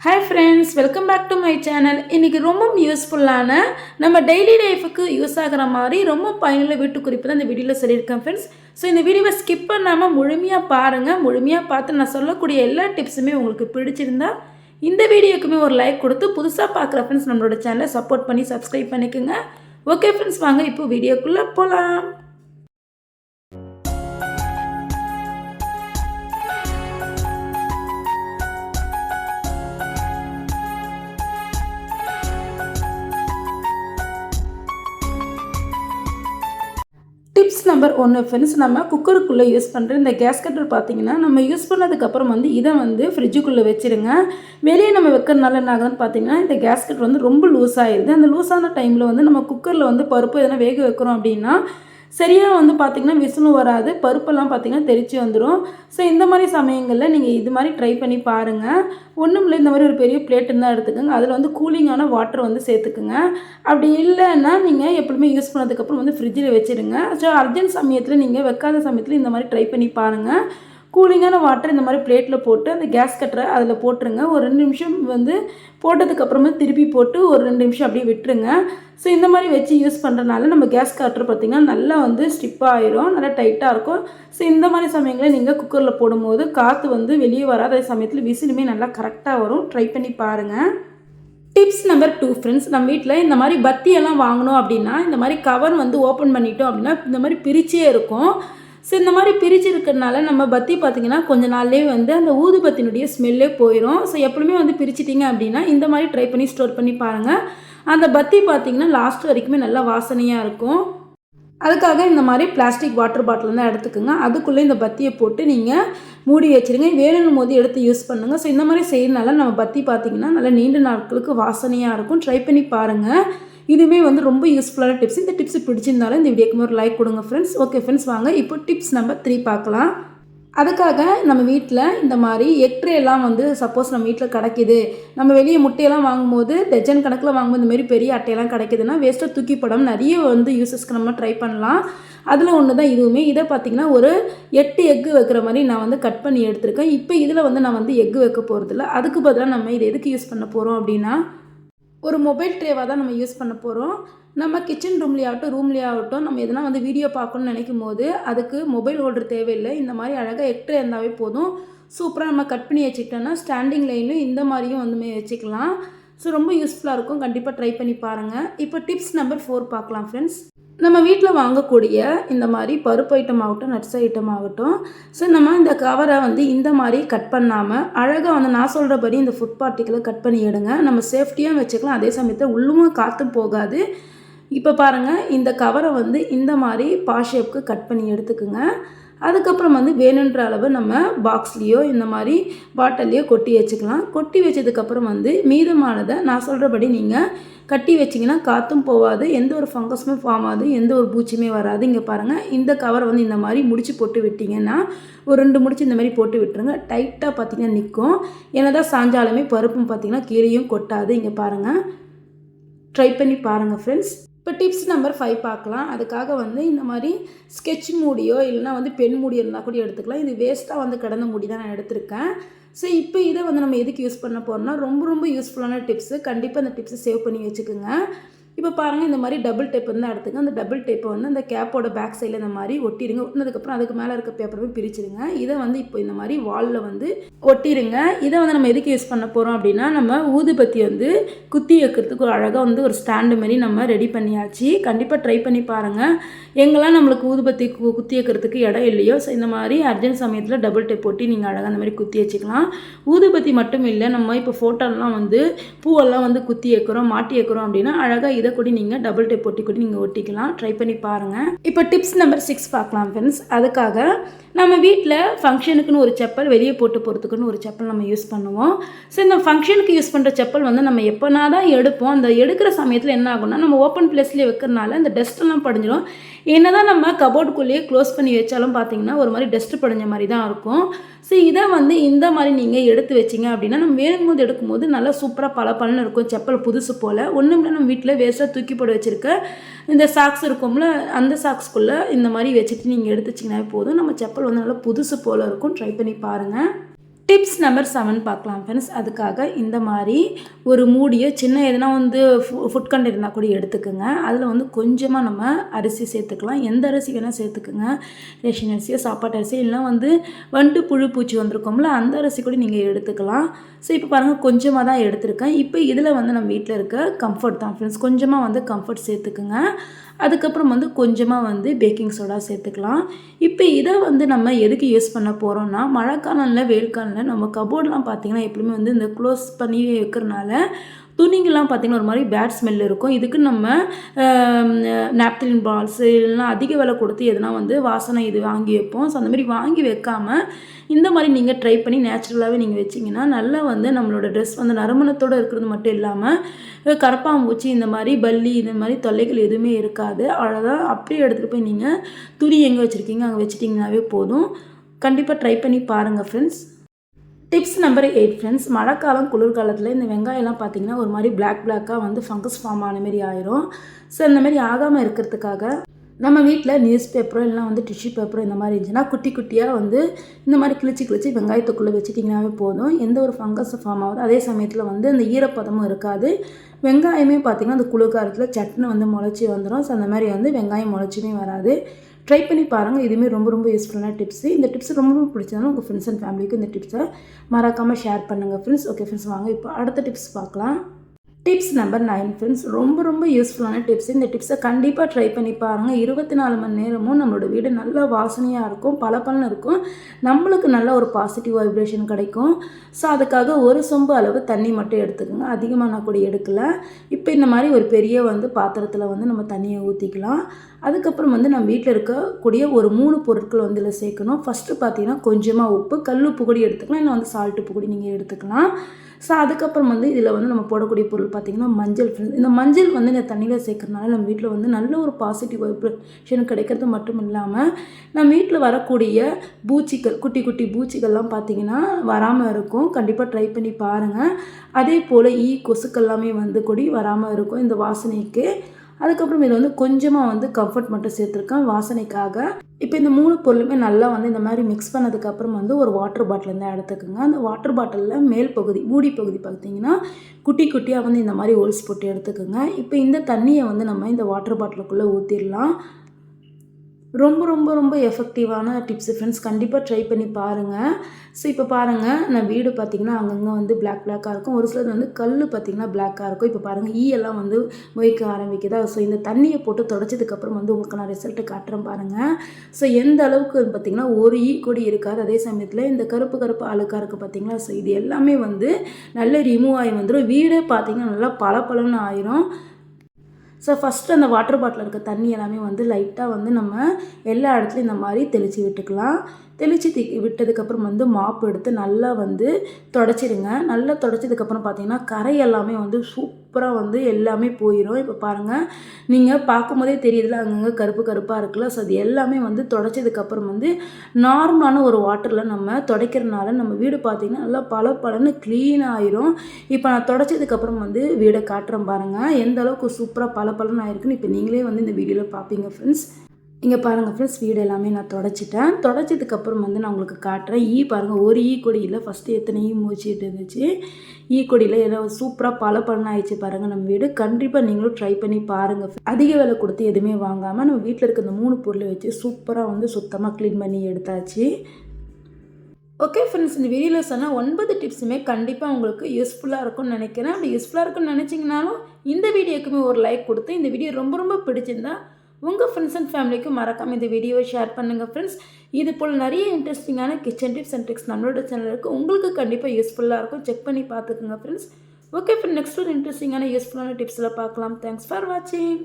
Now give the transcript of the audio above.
Hi friends welcome back to my channel இன்றைக்கி ரொம்ப யூஸ்ஃபுல்லான நம்ம டெய்லி லைஃபுக்கு யூஸ் ஆகிற மாதிரி ரொம்ப பயனுள்ள வீட்டு குறிப்பு தான் இந்த வீடியோவில் சொல்லியிருக்கேன் ஃப்ரெண்ட்ஸ் ஸோ இந்த வீடியோவை ஸ்கிப் பண்ணாமல் முழுமையாக பாருங்கள் முழுமையாக பார்த்து நான் சொல்லக்கூடிய எல்லா டிப்ஸுமே உங்களுக்கு பிடிச்சிருந்தா இந்த வீடியோக்குமே ஒரு லைக் கொடுத்து புதுசாக பார்க்குற ஃப்ரெண்ட்ஸ் நம்மளோட சேனலை சப்போர்ட் பண்ணி சப்ஸ்கிரைப் பண்ணிக்கோங்க. ஓகே ஃப்ரெண்ட்ஸ் வாங்க இப்போ வீடியோக்குள்ளே போகலாம் டிப்ஸ் நம்பர் ஒன்று ஃப்ரெண்ட்ஸ் நம்ம குக்கருக்குள்ளே யூஸ் பண்ணுற இந்த கேஸ் கட்டர் பார்த்தீங்கன்னா நம்ம யூஸ் பண்ணதுக்கப்புறம் வந்து இதை வந்து ஃப்ரிட்ஜுக்குள்ளே வச்சுருங்க. வெளியே நம்ம வைக்கிறதுனால என்ன ஆகுதுன்னு பார்த்தீங்கன்னா இந்த கேஸ் கட்டர் வந்து ரொம்ப லூஸ் ஆயிடுது அந்த லூஸான டைமில் வந்து நம்ம குக்கரில் வந்து பருப்பு எதனா வேக வைக்கிறோம் அப்படின்னா சரியாக வந்து பார்த்திங்கன்னா விசிலும் வராது பருப்பெல்லாம் பார்த்திங்கன்னா தெரிச்சு வந்துடும் ஸோ இந்த மாதிரி சமயங்களில் நீங்கள் இது மாதிரி ட்ரை பண்ணி பாருங்கள் ஒன்றும் இல்லை இந்த மாதிரி ஒரு பெரிய பிளேட் இருந்தால் எடுத்துக்கோங்க. அதில் வந்து கூலிங்கான வாட்டர் வந்து சேர்த்துக்குங்க. அப்படி இல்லைன்னா நீங்கள் எப்பவுமே யூஸ் பண்ணதுக்கப்புறம் வந்து ஃப்ரிட்ஜில் வச்சுருங்க. ஸோ அர்ஜென்ட் சமயத்தில் நீங்கள் வைக்காத சமயத்தில் இந்த மாதிரி ட்ரை பண்ணி பாருங்கள் கூலிங்கான வாட்டர் இந்த மாதிரி பிளேட்டில் போட்டு அந்த கேஸ் கட்டரை அதில் போட்டுருங்க. ஒரு ரெண்டு நிமிஷம் வந்து போட்டதுக்கப்புறமா திருப்பி போட்டு ஒரு ரெண்டு நிமிஷம் அப்படியே விட்டுருங்க. ஸோ இந்த மாதிரி வச்சு யூஸ் பண்ணுறனால நம்ம கேஸ் கட்டர் பார்த்திங்கன்னா நல்லா வந்து ஸ்டிப்பாக ஆயிரும் நல்லா டைட்டாக இருக்கும். ஸோ இந்த மாதிரி சமயங்களில் நீங்கள் குக்கரில் போடும்போது காற்று வந்து வெளியே வராத சமயத்தில் விசிலுமே நல்லா கரெக்டாக வரும். ட்ரை பண்ணி பாருங்கள் டிப்ஸ் நம்பர் டூ ஃப்ரெண்ட்ஸ் நம்ம வீட்டில் இந்த மாதிரி பத்தியெல்லாம் வாங்கணும் அப்படின்னா இந்த மாதிரி கவர் வந்து ஓப்பன் பண்ணிட்டோம் அப்படின்னா இந்த மாதிரி பிரிச்சே இருக்கும். ஸோ இந்த மாதிரி பிரிச்சிருக்கிறதுனால நம்ம பத்தி பார்த்திங்கன்னா கொஞ்ச நாள்லேயே வந்து அந்த ஊதுபத்தினுடைய ஸ்மெல்லே போயிடும் ஸோ எப்பவுமே வந்து பிரிச்சிட்டிங்க அப்படின்னா இந்த மாதிரி ட்ரை பண்ணி ஸ்டோர் பண்ணி பாருங்கள் அந்த பத்தி பார்த்திங்கன்னா லாஸ்ட் வரைக்குமே நல்லா வாசனையாக இருக்கும். அதுக்காக இந்த மாதிரி பிளாஸ்டிக் வாட்டர் பாட்டில் தான் எடுத்துக்கோங்க. அதுக்குள்ளே இந்த பத்தியை போட்டு நீங்கள் மூடி வச்சுருங்க. வேணும் போது எடுத்து யூஸ் பண்ணுங்கள் ஸோ இந்த மாதிரி செய்யறதுனால நம்ம பத்தி பார்த்திங்கன்னா நல்லா நீண்ட நாட்களுக்கு வாசனையாக இருக்கும். ட்ரை பண்ணி பாருங்கள் இதுவுமே வந்து ரொம்ப யூஸ்ஃபுல்லான டிப்ஸ் இந்த டிப்ஸ் பிடிச்சிருந்தாலும் இந்த வீடியோக்கு ஒரு லைக் கொடுங்க ஃப்ரெண்ட்ஸ் ஓகே ஃப்ரெண்ட்ஸ் வாங்க. இப்போ டிப்ஸ் நம்பர் த்ரீ பார்க்கலாம். அதுக்காக நம்ம வீட்டில் இந்த மாதிரி எக் எல்லாம் வந்து சப்போஸ் நம்ம வீட்டில் கிடைக்கிது. நம்ம வெளியே முட்டையெல்லாம் வாங்கும்போது டஜன் கணக்கில் வாங்கும்போது இந்த மாதிரி பெரிய அட்டையெல்லாம் கிடைக்குதுன்னா வேஸ்ட்டாக தூக்கி போடாமல் நிறைய வந்து யூசஸ்க்கு நம்ம ட்ரை பண்ணலாம். அதில் ஒன்று தான் இதுவுமே. இதை பார்த்திங்கன்னா ஒரு எட்டு எக்கு வைக்கிற மாதிரி நான் வந்து கட் பண்ணி எடுத்திருக்கேன். இப்போ இதில் வந்து நான் வந்து எக்கு வைக்க போகிறதில்ல அதுக்கு பதிலாக நம்ம இதை எதுக்கு யூஸ் பண்ண போகிறோம் அப்படின்னா ஒரு மொபைல் ட்ரேவாக தான் நம்ம யூஸ் பண்ண போகிறோம் நம்ம கிச்சன் ரூம்லேயாகட்டும் ரூம்லேயாகட்டும் நம்ம எதனா வந்து வீடியோ பார்க்கணும்னு நினைக்கும் போது அதுக்கு மொபைல் ஹோல்டர் தேவையில்லை. இந்த மாதிரி அழகாக எக்ட்ரே இருந்தாவே போதும். சூப்பராக நம்ம கட் பண்ணி வச்சுக்கிட்டோன்னா ஸ்டாண்டிங் லைன்லையும் இந்த மாதிரியும் வந்து வச்சுக்கலாம். ஸோ ரொம்ப யூஸ்ஃபுல்லாக இருக்கும். கண்டிப்பாக ட்ரை பண்ணி பாருங்கள் இப்போ டிப்ஸ் நம்பர் ஃபோர் பார்க்கலாம் ஃப்ரெண்ட்ஸ் நம்ம வீட்டில் வாங்கக்கூடிய இந்த மாதிரி பருப்பு ஐட்டம் ஆகட்டும் நட்ஸ் ஐட்டம் ஆகட்டும் ஸோ நம்ம இந்த கவரை வந்து இந்த மாதிரி கட் பண்ணாமல் அழகாக வந்து நான் சொல்கிறபடி இந்த ஃபுட் பார்ட்டிக்கலை கட் பண்ணி எடுங்க. நம்ம சேஃப்டியாக வச்சுக்கலாம். அதே சமயத்தில் உள்ளும் காற்றும் போகாது. இப்போ பாருங்கள் இந்த கவரை வந்து இந்த மாதிரி பா ஷேப்க்கு கட் பண்ணி எடுத்துக்குங்க. அதுக்கப்புறம் வந்து வேணுன்ற அளவு நம்ம பாக்ஸ்லேயோ இந்த மாதிரி பாட்டில்லையோ கொட்டி வச்சுக்கலாம். கொட்டி வச்சதுக்கப்புறம் வந்து மீதமானதை நான் சொல்கிறபடி நீங்கள் கட்டி வச்சிங்கன்னா காற்றும் போகாது எந்த ஒரு ஃபங்கஸுமே ஃபார்ம் ஆகாது எந்த ஒரு பூச்சியுமே வராது. இங்கே பாருங்கள் இந்த கவரை வந்து இந்த மாதிரி முடிச்சு போட்டு விட்டிங்கன்னா ஒரு ரெண்டு முடிச்சு இந்த மாதிரி போட்டு விட்டுருங்க. டைட்டாக பார்த்தீங்கன்னா நிற்கும் என்னதான் சாஞ்சாலுமே பருப்பும் பார்த்தீங்கன்னா கீழேயும் கொட்டாது. இங்கே பாருங்கள் ட்ரை பண்ணி பாருங்கள் ஃப்ரெண்ட்ஸ் இப்போ டிப்ஸ் நம்பர் ஃபைவ் பார்க்கலாம். அதுக்காக வந்து இந்த மாதிரி ஸ்கெட்ச் மூடியோ இல்லைனா வந்து பெண் மூடி இருந்தால் கூட எடுத்துக்கலாம். இது வேஸ்ட்டாக வந்து கிடந்த மூடி தான் நான் எடுத்திருக்கேன். ஸோ இப்போ இதை வந்து நம்ம எதுக்கு யூஸ் பண்ண போகிறோம்னா ரொம்ப ரொம்ப யூஸ்ஃபுல்லான டிப்ஸு கண்டிப்பாக அந்த டிப்ஸை சேவ் பண்ணி வச்சுக்கோங்க. இப்போ பாருங்கள் இந்த மாதிரி டபுள் டேப் இருந்தால் எடுத்துங்க அந்த டபுள் டேப்பை வந்து அந்த கேப்போட பேக் சைடில் இந்த மாதிரி ஒட்டிடுங்க. ஒட்டினதுக்கப்புறம் அதுக்கு மேலே இருக்க பேப்பருமே பிரிச்சிருங்க இதை வந்து இப்போ இந்த மாதிரி வாலில் வந்து ஒட்டிடுங்க. இதை வந்து நம்ம எதுக்கு யூஸ் பண்ண போகிறோம் அப்படின்னா நம்ம ஊதுபத்தி வந்து குத்தி வைக்கிறதுக்கு ஒரு அழகாக வந்து ஒரு ஸ்டாண்டு மாதிரி நம்ம ரெடி பண்ணியாச்சு. கண்டிப்பாக ட்ரை பண்ணி பாருங்கள் எங்கெல்லாம் நம்மளுக்கு ஊதுபத்தி கு குத்தி வைக்கிறதுக்கு இடம் இல்லையோ ஸோ இந்த மாதிரி அர்ஜென்ட் சமயத்தில் டபுள் டேப் ஒட்டி நீங்கள் அழகாக அந்த மாதிரி குத்தி வச்சுக்கலாம். ஊதுபத்தி மட்டும் இல்லை நம்ம இப்போ ஃபோட்டோலாம் வந்து பூவெல்லாம் வந்து குத்தி வைக்கிறோம் மாட்டி வைக்கிறோம் அப்படின்னா அழகாக இதை கூட நீங்கள் டபுள் டேப் ஒட்டி கூட நீங்கள் ஒட்டிக்கலாம். ட்ரை பண்ணி பாருங்கள் இப்போ டிப்ஸ் நம்பர் சிக்ஸ் பார்க்கலாம் ஃப்ரெண்ட்ஸ் அதுக்காக நம்ம வீட்டில் ஃபங்க்ஷனுக்குன்னு ஒரு செப்பல் வெளியே போட்டு போகிறதுக்குன்னு ஒரு செப்பல் நம்ம யூஸ் பண்ணுவோம். ஸோ இந்த ஃபங்க்ஷனுக்கு யூஸ் பண்ணுற செப்பல் வந்து நம்ம எப்போனா தான் எடுப்போம். அந்த எடுக்கிற சமயத்தில் என்ன ஆகும்னா நம்ம ஓப்பன் பிளேஸ்லேயே வைக்கிறனால அந்த டஸ்ட்டெல்லாம் படிஞ்சிடும் என்ன தான் நம்ம கபோர்டுக்குள்ளேயே க்ளோஸ் பண்ணி வச்சாலும் பார்த்தீங்கன்னா ஒரு மாதிரி டஸ்ட்டு படிஞ்ச மாதிரி தான் இருக்கும். ஸோ இதை வந்து இந்த மாதிரி நீங்கள் எடுத்து வச்சிங்க அப்படின்னா நம்ம வேணும் போது எடுக்கும்போது நல்லா சூப்பராக பல பலன்னு இருக்கும். செப்பல் புதுசு போல். ஒன்றும் இல்லை நம்ம வீட்டில் வேஸ்ட்டாக தூக்கி போட்டு வச்சுருக்க இந்த சாக்ஸ் இருக்கும்ல அந்த சாக்ஸ்குள்ளே இந்த மாதிரி வச்சுட்டு நீங்கள் எடுத்து வச்சிங்கனாவே போதும். நம்ம செப்பல் வந்து நல்லா புதுசு போல் இருக்கும். ட்ரை பண்ணி பாருங்கள் டிப்ஸ் நம்பர் செவன் பார்க்கலாம் ஃப்ரெண்ட்ஸ் அதுக்காக இந்த மாதிரி ஒரு மூடியை சின்ன எதுனா வந்து ஃபுட் கண்ட் இருந்தால் கூட எடுத்துக்கோங்க. அதில் வந்து கொஞ்சமாக நம்ம அரிசி சேர்த்துக்கலாம். எந்த அரிசி வேணால் சேர்த்துக்குங்க. ரேஷன் அரிசியோ சாப்பாட்டு அரிசி இல்லைனா வந்து வண்டு புழு பூச்சி வந்திருக்கோம்ல அந்த அரிசி கூட நீங்கள் எடுத்துக்கலாம். ஸோ இப்போ பாருங்கள் கொஞ்சமாக தான் எடுத்திருக்கேன். இப்போ இதில் வந்து நம்ம வீட்டில் இருக்க கம்ஃபர்ட் தான் ஃப்ரெண்ட்ஸ் கொஞ்சமாக வந்து கம்ஃபர்ட் சேர்த்துக்குங்க. அதுக்கப்புறம் வந்து கொஞ்சமாக வந்து பேக்கிங் சோடா சேர்த்துக்கலாம். இப்போ இதை வந்து நம்ம எதுக்கு யூஸ் பண்ண போகிறோம்னா மழைக்காலம்ல வெயில் காலம்ல நம்ம கபோர்டெலாம் பார்த்திங்கன்னா எப்பவுமே வந்து இந்த க்ளோஸ் பண்ணி வைக்கிறனால துணிங்கெல்லாம் பார்த்திங்கன்னா ஒரு மாதிரி பேட் ஸ்மெல் இருக்கும். இதுக்கு நம்ம நாப்தலின் பால்ஸு இல்லைன்னா அதிக விலை கொடுத்து எதுனா வந்து வாசனை இது வாங்கி வைப்போம். ஸோ அந்த மாதிரி வாங்கி வைக்காமல் இந்த மாதிரி நீங்கள் ட்ரை பண்ணி நேச்சுரலாகவே நீங்கள் வச்சிங்கன்னா நல்லா வந்து நம்மளோட ட்ரெஸ் வந்து நறுமணத்தோடு இருக்கிறது மட்டும் இல்லாமல் கரப்பாம்பூச்சி இந்த மாதிரி பல்லி இந்த மாதிரி தொல்லைகள் எதுவுமே இருக்காது. அவ்வளோதான் அப்படியே எடுத்துகிட்டு போய் நீங்கள் துணி எங்கே வச்சுருக்கீங்க அங்கே வச்சிட்டிங்கனாவே போதும். கண்டிப்பாக ட்ரை பண்ணி பாருங்கள் friends tips number eight friends மழைக்காலம் குளிர்காலத்தில் இந்த வெங்காயம்லாம் பார்த்தீங்கன்னா ஒரு மாதிரி பிளாக் பிளாக்காக வந்து ஃபங்கஸ் ஃபார்ம் ஆன மாதிரி ஆயிரும். ஸோ இந்த மாதிரி ஆகாமல் இருக்கிறதுக்காக நம்ம வீட்டில் நியூஸ் பேப்பரோ இல்லைனா வந்து டிஷ்யூ பேப்பரோ இந்த மாதிரி இருந்துச்சுன்னா குட்டி குட்டியாக வந்து இந்த மாதிரி கிழிச்சி கிழிச்சி வெங்காயத்துக்குள்ளே வச்சுட்டிங்கனாவே போதும். எந்த ஒரு ஃபங்கஸ் ஃபார்ம் ஆகுது. அதே சமயத்தில் வந்து அந்த ஈரப்பதமும் இருக்காது. வெங்காயமே பார்த்திங்கன்னா அந்த குளிர்காலத்தில் சட்னி வந்து முளைச்சி வந்துடும் ஸோ அந்த மாதிரி வந்து வெங்காயம் முளைச்சுமே வராது. ட்ரை பண்ணி பாருங்கள் இதுவுமே ரொம்ப ரொம்ப யூஸ்ஃபுல்லான டிப்ஸ் இந்த டிப்ஸ் ரொம்ப ரொம்ப பிடிச்சதாலும் உங்கள் ஃப்ரெண்ட்ஸ் அண்ட் ஃபேமிலிக்கு இந்த டிப்ஸை மறக்காமல் ஷேர் பண்ணுங்கள் ஃப்ரெண்ட்ஸ் ஓகே ஃப்ரெண்ட்ஸ் வாங்க. இப்போ அடுத்த டிப்ஸ் பார்க்கலாம். டிப்ஸ் நம்பர் நைன் ஃப்ரெண்ட்ஸ் ரொம்ப ரொம்ப யூஸ்ஃபுல்லான டிப்ஸ் இந்த டிப்ஸை கண்டிப்பாக ட்ரை பண்ணி பாருங்கள் இருபத்தி நாலு மணி நேரமும் நம்மளோட வீடு நல்லா வாசனையாக இருக்கும் பல பலன் இருக்கும். நம்மளுக்கு நல்ல ஒரு பாசிட்டிவ் வைப்ரேஷன் கிடைக்கும். ஸோ அதுக்காக ஒரு சொம்பு அளவு தண்ணி மட்டும் எடுத்துக்கோங்க. அதிகமாக நான் கூட எடுக்கல. இப்போ இந்த மாதிரி ஒரு பெரிய வந்து பாத்திரத்தில் வந்து நம்ம தண்ணியை ஊற்றிக்கலாம் அதுக்கப்புறம் வந்து நம்ம வீட்டில் இருக்கக்கூடிய ஒரு மூணு பொருட்கள் வந்து இதில் சேர்க்கணும். ஃபஸ்ட்டு பார்த்தீங்கன்னா கொஞ்சமாக உப்பு கல் உப்பு கூட எடுத்துக்கலாம். இல்லை வந்து சால்ட் உப்பு கூட நீங்கள் எடுத்துக்கலாம். ஸோ அதுக்கப்புறம் வந்து இதில் வந்து நம்ம போடக்கூடிய பொருள் பார்த்திங்கன்னா மஞ்சள் இந்த மஞ்சள் வந்து இந்த தண்ணியில் சேர்க்கறதுனால நம்ம வீட்டில் வந்து நல்ல ஒரு பாசிட்டிவ் வைப்ரேஷன் கிடைக்கிறது மட்டும் இல்லாமல் நம்ம வீட்டில் வரக்கூடிய பூச்சிகள் குட்டி குட்டி பூச்சிகள்லாம் பார்த்திங்கன்னா வராமல் இருக்கும். கண்டிப்பாக ட்ரை பண்ணி பாருங்கள் அதே போல் ஈ கொசுக்கெல்லாமே எல்லாமே வந்து கொடி வராமல் இருக்கும். இந்த வாசனைக்கு அதுக்கப்புறம் இதில் வந்து கொஞ்சமாக வந்து கம்ஃபர்ட் மட்டும் சேர்த்துருக்கேன் வாசனைக்காக. இப்போ இந்த மூணு பொருளுமே நல்லா வந்து இந்த மாதிரி மிக்ஸ் பண்ணதுக்கப்புறம் வந்து ஒரு வாட்டர் பாட்டில் இருந்தால் எடுத்துக்கோங்க. அந்த வாட்டர் பாட்டிலில் மேல் பகுதி மூடி பகுதி பார்த்தீங்கன்னா குட்டி குட்டியாக வந்து இந்த மாதிரி ஹோல்ஸ் போட்டு எடுத்துக்கோங்க. இப்போ இந்த தண்ணியை வந்து நம்ம இந்த வாட்டர் பாட்டிலுக்குள்ளே ஊற்றிடலாம் ரொம்ப ரொம்ப ரொம்ப எஃபெக்டிவான டிப்ஸு ஃப்ரெண்ட்ஸ் கண்டிப்பாக ட்ரை பண்ணி பாருங்கள் ஸோ இப்போ பாருங்கள் நான் வீடு பார்த்திங்கன்னா அங்கங்கே வந்து பிளாக் பிளாக்காக இருக்கும். ஒரு சிலது வந்து கல் பார்த்திங்கன்னா பிளாக்காக இருக்கும். இப்போ பாருங்கள் ஈ எல்லாம் வந்து மொய்க்க ஆரம்பிக்குதா. ஸோ இந்த தண்ணியை போட்டு தொடச்சதுக்கப்புறம் வந்து உங்களுக்கு நான் ரிசல்ட்டு காட்டுறேன் பாருங்கள் ஸோ எந்த அளவுக்கு பார்த்திங்கன்னா ஒரு ஈ கொடி இருக்காது. அதே சமயத்தில் இந்த கருப்பு கருப்பு அழுக்காக இருக்குது பார்த்திங்களா ஸோ இது எல்லாமே வந்து நல்ல ரிமூவ் ஆகி வந்துடும் வீடே பார்த்திங்கன்னா நல்லா பல பலன்னு ஆயிரும். ஸோ ஃபஸ்ட்டு அந்த வாட்டர் பாட்டில் இருக்க தண்ணி எல்லாமே வந்து லைட்டாக வந்து நம்ம எல்லா இடத்துலையும் இந்த மாதிரி தெளித்து விட்டுக்கலாம். தெளித்து தி விட்டதுக்கப்புறம் வந்து மாப்பு எடுத்து நல்லா வந்து தொடச்சிடுங்க. நல்லா தொடச்சதுக்கப்புறம் பார்த்தீங்கன்னா கரை எல்லாமே வந்து சூப்பராக வந்து எல்லாமே போயிடும் இப்போ பாருங்கள் நீங்கள் பார்க்கும்போதே தெரியுதுல அங்கங்கே கருப்பு கருப்பாக இருக்குல்ல. ஸோ அது எல்லாமே வந்து தொடச்சதுக்கப்புறம் வந்து நார்மலான ஒரு வாட்டரில் நம்ம துடைக்கிறனால நம்ம வீடு பார்த்திங்கன்னா நல்லா பல பலன்னு க்ளீன் ஆயிரும். இப்போ நான் தொடச்சதுக்கப்புறம் வந்து வீடை காட்டுறேன் பாருங்கள் எந்த அளவுக்கு சூப்பராக பல பலன் ஆயிருக்குன்னு இப்போ நீங்களே வந்து இந்த வீடியோவில் பார்ப்பீங்க ஃப்ரெண்ட்ஸ் இங்கே பாருங்கள் ஃப்ரெண்ட்ஸ் வீடு எல்லாமே நான் தொடச்சிட்டேன். தொடச்சதுக்கப்புறம் வந்து நான் உங்களுக்கு காட்டுறேன். ஈ பாருங்கள் ஒரு ஈ கொடியில் ஃபஸ்ட்டு எத்தனை ஈ மூச்சிட்டு இருந்துச்சு? ஈ கொடியில் ஏதோ சூப்பராக பல பலன் ஆயிடுச்சு பாருங்கள் நம்ம வீடு. கண்டிப்பாக நீங்களும் ட்ரை பண்ணி பாருங்கள் அதிக விலை கொடுத்து எதுவுமே வாங்காமல் நம்ம வீட்டில் இருக்க இந்த மூணு பொருளை வச்சு சூப்பராக வந்து சுத்தமாக க்ளீன் பண்ணி எடுத்தாச்சு. ஓகே ஃப்ரெண்ட்ஸ் இந்த வீடியோவில் சொன்னால் ஒன்பது டிப்ஸுமே கண்டிப்பாக உங்களுக்கு யூஸ்ஃபுல்லாக இருக்கும்னு நினைக்கிறேன். அப்படி யூஸ்ஃபுல்லாக இருக்கும்னு நினச்சிங்கனாலும் இந்த வீடியோக்குமே ஒரு லைக் கொடுத்து இந்த வீடியோ ரொம்ப ரொம்ப பிடிச்சிருந்தா உங்கள் ஃப்ரெண்ட்ஸ் அண்ட் ஃபேமிலிக்கும் மறக்காமல் இந்த வீடியோவை ஷேர் பண்ணுங்கள் ஃப்ரெண்ட்ஸ் இது போல் நிறைய இன்ட்ரெஸ்டிங்கான கிச்சன் டிப்ஸ் அண்ட் ட்ரிக்ஸ் நம்மளோட சேனலுக்கு உங்களுக்கு கண்டிப்பாக யூஸ்ஃபுல்லாக இருக்கும். செக் பண்ணி பார்த்துக்குங்க ஃப்ரெண்ட்ஸ் ஓகே ஃப்ரெண்ட் நெக்ஸ்ட் ஒரு இன்ட்ரெஸ்டிங்கான யூஸ்ஃபுல்லான டிப்ஸில் பார்க்கலாம். தேங்க்ஸ் ஃபார் வாட்சிங்